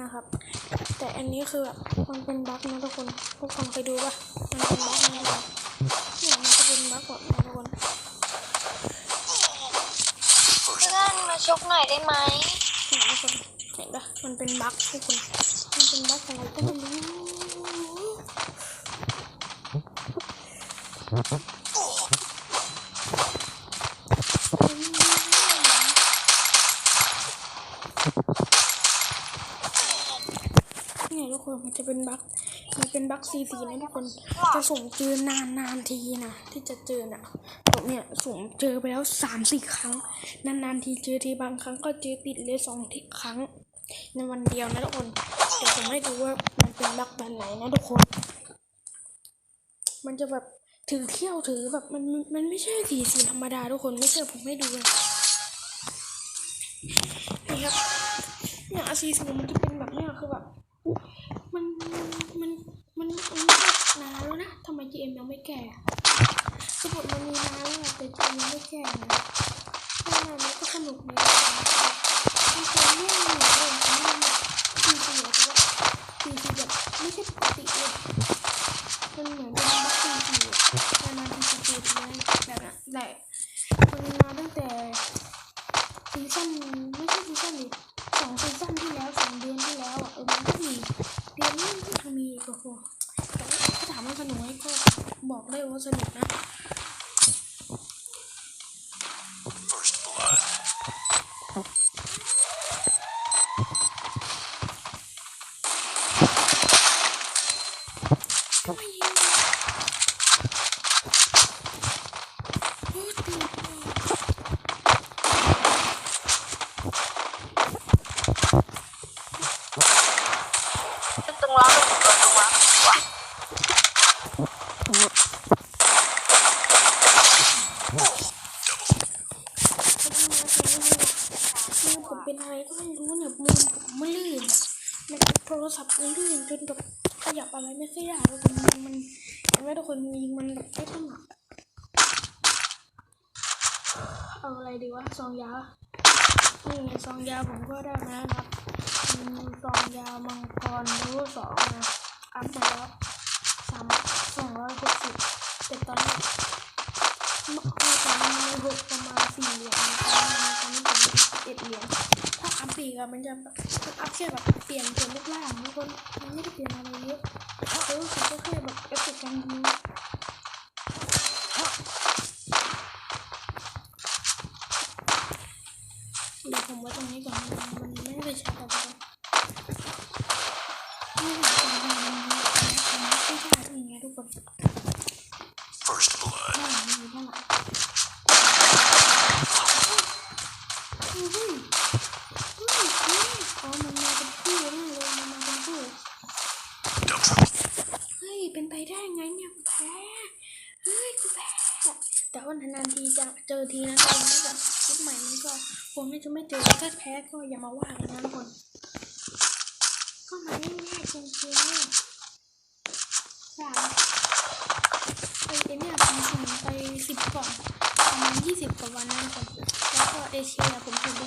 นะครับ แต่อันนี้คือแบบมันเป็นบั๊กนะทุกคนทุกคนเคยดูป่ะมันเป็นบั๊กนะทุกคนเนี่ยมันจะเป็นบั๊กแบบนี้ทุกคนเพื่อนมาชกหน่อยได้ไหมเนี่ยทุกคนเห็นป่ะมันเป็นบั๊กทุกคนมันเป็นบั๊กอะไรก็ไม่รู้เนี่ยทุกคน มันจะเป็นบั๊กมันเป็นบั๊กซีซีนะทุกคน จะสุ่มเจอนานนานทีนะที่จะเจอน่ะผมเนี่ยสุ่มเจอไปแล้วสามสี่ครั้ง นานๆทีเจอทีบางครั้งก็เจอติดเลยสองทีครั้ง ในวันเดียวนะทุกคนเดี๋ยวผมให้ดูว่ามันเป็นบั๊กแบบไหนนะทุกคน มันจะแบบถือเที่ยวถือแบบมันมันมันไม่ใช่สีสีธรรมดาทุกคนไม่เชื่อผมให้ดูเลยนี่ครับเนี่ยสีสูมันจะเป็นแบบเนี้ยคือแบบ มัน มัน มันมันมันานแล้วนะทำไม GM ยังไม่แก่คือผมมันมีนานแล้วแต่ GM ยังไม่แก่นะนานมันก็สนุกดีนะมันเป็นเรื่องหนึ่งเลยมันแบบสีสีแบบว่าสีสีแบบไม่ใช่ปกติเลย มันเหมือนเป็นบัคซีนผีอะนานๆทีจะเจอทีนะแบบนั้นแหละมันมาตั้งแต่ซีซั่นไม่ใช่ซีซั่นดิสองซีซั่นที่แล้วสองเดือนที่แล้วอะเออมันก็มีเดือนนี้มันก็มีอีกโอ้โหแต่ว่าถ้าถามว่าสนุกไหมก็ บอกได้ว่าสนุกนะ First blood. ไม่ยิงโอ้ตี ตรงล้อตรงตรงล้อว่ะ มือผมเป็นอะไรก็ไม่รู้เนี่ยมือผมไม่ลื่นมันโทรศัพท์มันลื่นจนแบบขยับอะไรไม่ค่อยได้ทุกคนมันมันเห็นไหมทุกคนยิงมันแบบไม่ถนัดอะ เอาอะไรดีวะซองยาวนี่ซองยาวผมก็ได้มาแล้วครับซองยาวมังกรรู้สองนะอัพมาแล้วสามสองร้อยหกสิบแต่ตอนนี้เมื่อก่อนมันมีหกประมาณสี่เหรียญนะตอนนี้ตอนนี้ผมมีสิบเอ็ดเหรียญถ้าอัพอีกอะมันจะแบบอัพแค่แบบเปลี่ยนส่วนลูกล่างทุกคนมันไม่ได้เปลี่ยนอะไรเยอะเออผมก็แค่แบบเอฟเฟกต์การยิง ไปได้ไงเนี่ยกูแพ้เฮ้ยกูแพ้แต่ว่านานๆทีจะเจอทีนะตอนนี้แบบคลิปใหม่มันก็คงไม่จะไม่เจอถ้าแพ้ก็อย่ามาว่ากันนะทุกคนก็มาง่ายๆจริงๆเนี่ยาไปเอเนี่ยผมผมไปสิบกล่องประมาณยี่สิบกว่าวันนะทุกคนแล้วก็เอเชียผมสุ่มไป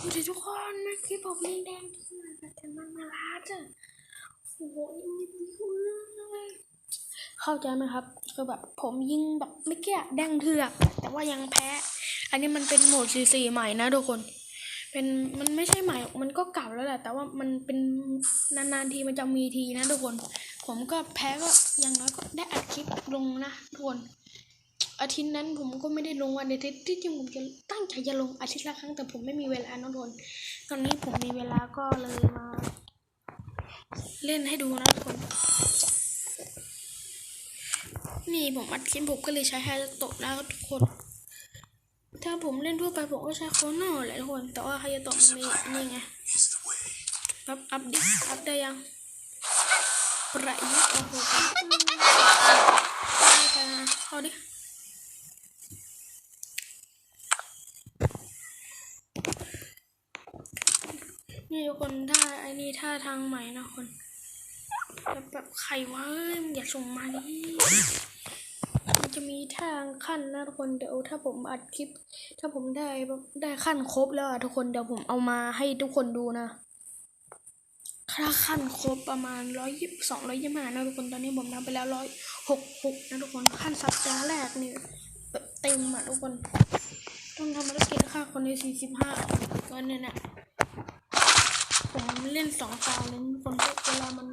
ดูดิทุกคนเมื่อผมยิงแดงขึ้นมาแต่มันมาลาดอะโอ้โหยิงไม่รู้เรื่งเลยเข้าใจไหมครับคือแบบผมยิงแบบไม่เกี้แดงเถือกแต่ว่ายังแพ้ อันนี้มันเป็นโหมดซีซีใหม่นะทุกคน เป็นมันไม่ใช่ใหม่ มันก็เก่าแล้วแหละ แต่ว่ามันเป็นนานๆทีมันจะมีทีนะทุกคน ผมก็แพ้ก็ย่างน้อยก็ได้อัดคลิปลงนะทุกคน อาทิตย์นั้นผมก็ไม่ได้ลงวันอาทิตย์ที่จริงผมจะตั้งใจจะลงอาทิตย์ละครั้งแต่ผมไม่มีเวลานะทุกคนตอนนี้ผมมีเวลาก็เลยมา เล่นให้ดูนะทุกคน นี่ผมอัดคลิปผมก็เลยใช้ไฮโตะแล้วทุกคน ถ้าผมเล่นทั่วไปผมก็ใช้โคโน่แหละทุกคนแต่ว่าไฮโตะมันมีนี่ไงครับอัพดิอัพได้ยังประยุทธ์โอ้โหได้ค่ะเอาดิ นี่ทุกคนถ้าไอ้นี่ท่าทางใหม่นะคนแบบแบบใครวะเอ้ยมึงอย่าส่งมาดิมันจะมีทางขั้นนะทุกคนเดี๋ยวถ้าผมอัดคลิป ถ้าผมได้ได้ขั้นครบแล้วอะทุกคนเดี๋ยวผมเอามาให้ทุกคนดูนะถ้าขั้นครบประมาณร้อยยี่สองร้อยยี่ห้านะทุกคนตอนนี้ผมทำไปแล้วร้อยหกหกนะทุกคนขั้นสัปดาห์แรกนี่แบบเต็มอะทุกคน ต้องทำภารกิจฆ่าคนในสี่สิบห้าก็เนี่ยนะ ผมเล่นสองตาเลยทุกคนเวลามัน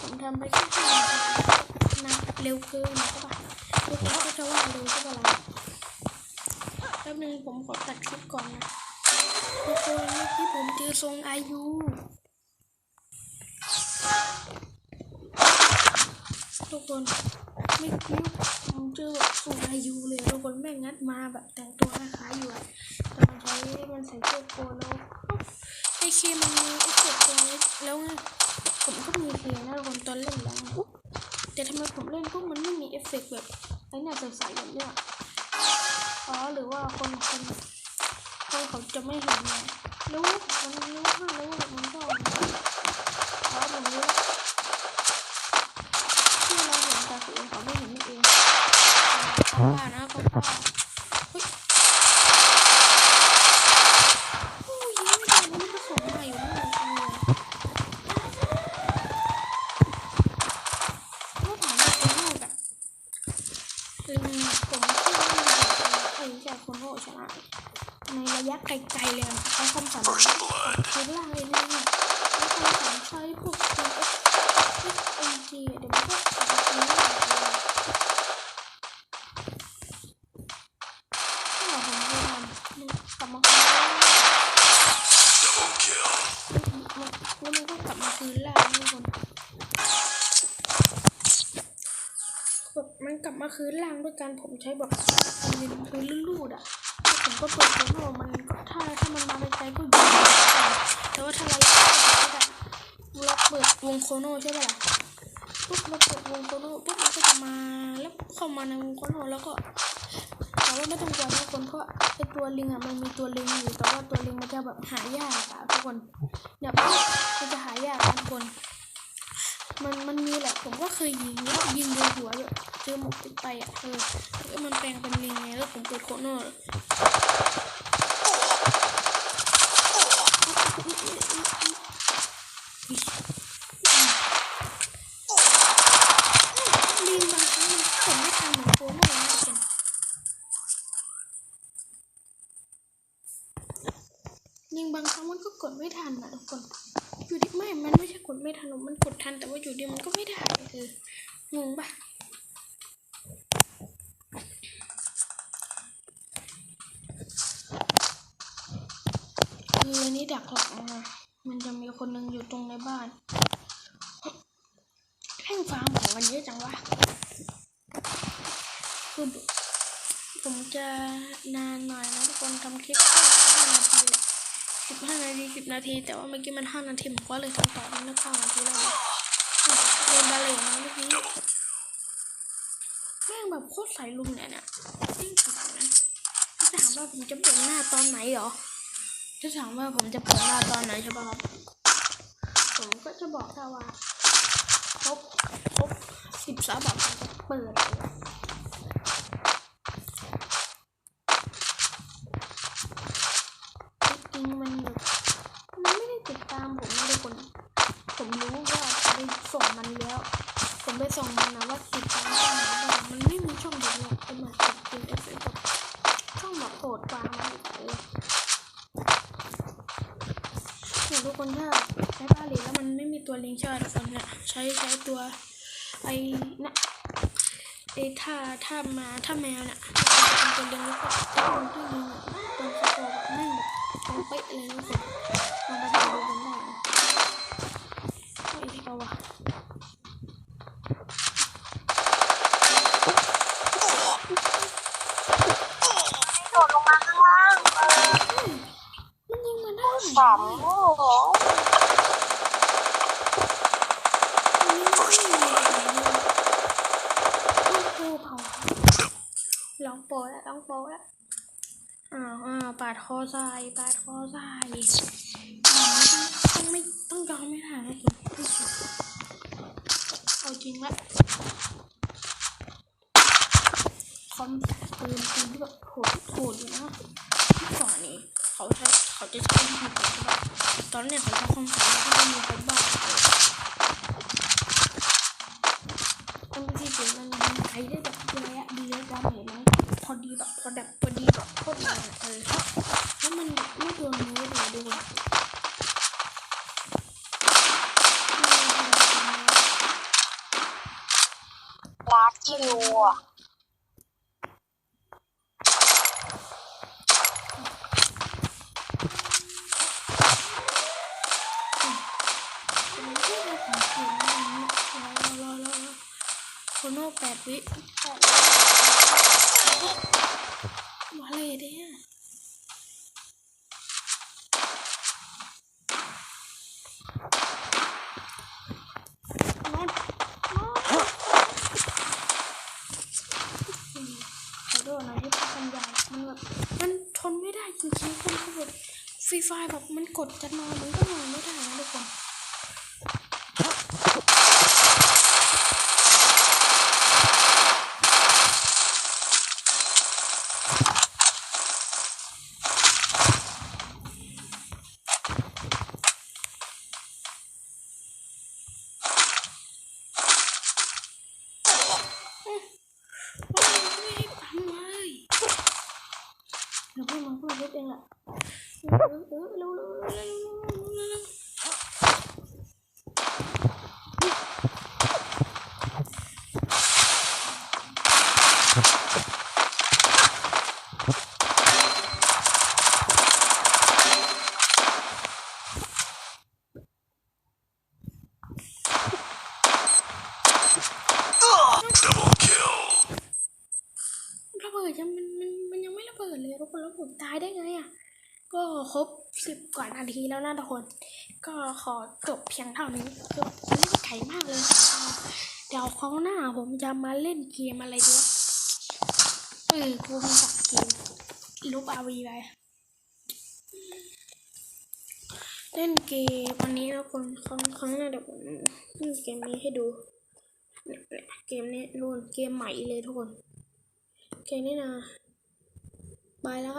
ผมทำไปแค่ห้านะเร็วเกินใช่ปะทุกคนก็จะว่าเร็วใช่ปะล่ะแป๊บนึงผมขอตัดคลิปก่อนนะทุกคนเมื่อกี้ผมเจอทรงอายุทุกคนไม่คิดผมเจอแบบสูงอายุเลยทุกคนแม่งงัดมาแบบแต่งตัวคล้ายอยู่แต่มันใช้มันใส่เสื้อโปโล เคมันมีเอฟเฟกต์ตรงนี้แล้วไงผมก็มีเพลงนะคนตอนเล่นแล้วแต่ทำไมผมเล่นพวกมันไม่มีเอฟเฟกต์แบบไอ้เนี่ยใสๆแบบเนี้ยอ๋อหรือว่าคนคนคนเขาจะไม่เห็นไงรู้มันรู้ว่ารู้มันก็อ๋อผมรู้ที่เราเห็นแต่ตัวเอเขาไม่เห็นนี่เองเขาว่านะเขาว่าเฮ้ยโอ้ยยิงไม่ได้มันก็ส่งมาอยู่นั่นเลยก็ถามว่าคนโง่แบบอืมผมเชื่อว่าเอ้ยจากคนโง่ชนะในระยะไกลๆเลยอะเขาคำสั่ง First blood. คือล่างเลยเนี่ยแล้วคำสั่งใช้พวก F F A G เดี๋ยวมันก็สามารถเล่นได้เลยถ้าเราผมไม่ทำมันกลับมาคืนล่าง Double kill. มันแล้วมันก็กลับมาคืนล่างทุกคนแบบ มันกลับมาคืนล่างด้วยการผมใช้แบบยืนพื้นลูดๆอะแล้วผมก็เปิดโซโล่มันก็ถ้าถ้ามันมาไกลๆก็ยิงแต่ว่าถ้าเราเราเปิดวงโคโน่ใช่ปะล่ะปุ๊บเราเปิดวงโคโน่ปุ๊บมันก็จะมาแล้วเข้ามาในวงโคโน่แล้วก็แต่ว่าไม่ต้องกลัวนะทุกคนเพราะไอตัวลิงอะมันมีตัวลิงอยู่แต่ว่าตัวลิงมันจะแบบหายากอะทุกคนเนี่ยมันจะหายากทุกคน มันมันมีแหละผมก็เคยยิงแล้วยิงโดนหัวแบบเจอหมกติดไปอะเออแล้วมันแปลงเป็นลิงไงแล้วผมเปิดโคโน่ลิงบางครั้งมันผมไม่ทำเหมือนโคโน่นะทุกคน ยิงบางครั้งมันก็กดไม่ทันนะทุกคน อยู่ดีไม่ มันไม่ใช่กดไม่ทันหรอกมันกด ทันแต่ว่าอยู่ดีมันก็ไม่ได้เอองงปะคืออันนี้ดักหลังมามันจะมีคนหนึ่งอยู่ตรงในบ้านแพ่งฟาร์มของมันเยอะจังวะคือผมจะนานหน่อยนะทุกคนทำคลิปแค่ห้านาทีแหละ สิบห้านาทีสิบนาที แต่ว่าเมื่อกี้มันห้านาทีผมก็เลยทำต่อเป็นเก้านาทีแล้วเรียนบาเล่มาเมื่อกี้ Double kill. แม่งแบบโคตรใส่ลุมเนี่ยเนี่ยแม่งสุดนะถ้าถามว่าผมจะเปลี่ยนหน้าตอนไหนเหรอถ้าถามว่าผมจะเปลี่ยนหน้าตอนไหนใช่ป่ะครับผมก็จะบอกถ้าว่าครบครบสิบสาบผมจะเปิดเลยจริงๆมันแบบมันไม่ได้ติดตามผมนะทุกคน ผมรู้ว่าผมไปส่งมันแล้ว ผมไป ส่งมันะว่าติดตามช่องไหนบ้างมันไม่มีช่องเด็กหรอกไอ้มาติดเป็นเอฟเอฟแบบช่องแบบโปรดวางมันเออเนี่ยทุกคนถ้าใช้บาหลีแล้วมันไม่มีตัวลิงก์ใช่ไหมทุกคนเนี่ยใช้ใช้ตัวไอ้นะไอ้ท่าถ้ามาถ้าแมวเนี่ยมันจะเป็นตัวเลี้ยงลูกแบบที่มันที่ยิงอะตรงสกอร์แบบแม่งแบบตรงเป๊ะเลยทุกคนลองไปดูกันได้นะไอ้ที่เอาวะ โดดลงมาข้างล่างเออ มันยิงมาได้ สามโอ้โห มันยิงมาได้ยังไงเนี่ยโอ้โหเผาลองโปรแล้วลองโปรแล้วอ้าวอ้าวปาดคอใส่ปาดคอใส่อ่าต้องไม่ต้องยอมไม่ได้นะผมที่สุดเอาจริงละคอมปืนปืนที่แบบโหดโหดอยู่นะที่ก่อนนี้เขาใช้เขาจะใช้คอมใช่ปะตอนเนี้ยเขาใช้คอมสายแล้วก็ไม่มีใครบ้าเลยมันไม่ใช่เสียงมันมันใช้ได้แบบระยะดีระยะเห็นไหมพอดีแบบพอแบบพอดีแบบโคตรเลยเออแล้วมันแบบไม่โดนเนื้อเลยดูดิ รั กคิวอะโคโนแปดวิมาเลยเด้อตน็อตขอโทษนะที่พักกันยาวมันแบบมันทนไม่ได้จริงๆคนเขาแบบฟรี ไฟแบบมันกดจะนอนมันก็นอนไม่ได้นะทุกคนโอ้ยไม่ให้ปั๊ม เลยเดี๋ยวพี่มันก็มาเล่นเองแหละเออเออเร็วเร็วเร็วเร็วเร็วเร็วระเบิดยังมันมันมันยังไม่ระเบิดเลยทุกคนแล้วผมตายได้ไงอะ ก็ครบสิบกว่านาทีแล้วนะทุกคน ก็ ขอจบเพียงเท่านี้คือมันเล่นไก่มากเลยอ่าเดี๋ยวครั้งหน้าผมจะมาเล่นเกมอะไรดีวะเออกูมีสักเกมลูปอาวีไปเล่นเกมวันนี้ทุกคนครั้งครั้งหน้าเดี๋ยวผมเล่นเกมนี้ให้ดูเกมนี้นู่นเกมใหม่เลยทุกคนโอเคนี่นะบายแล้วครับ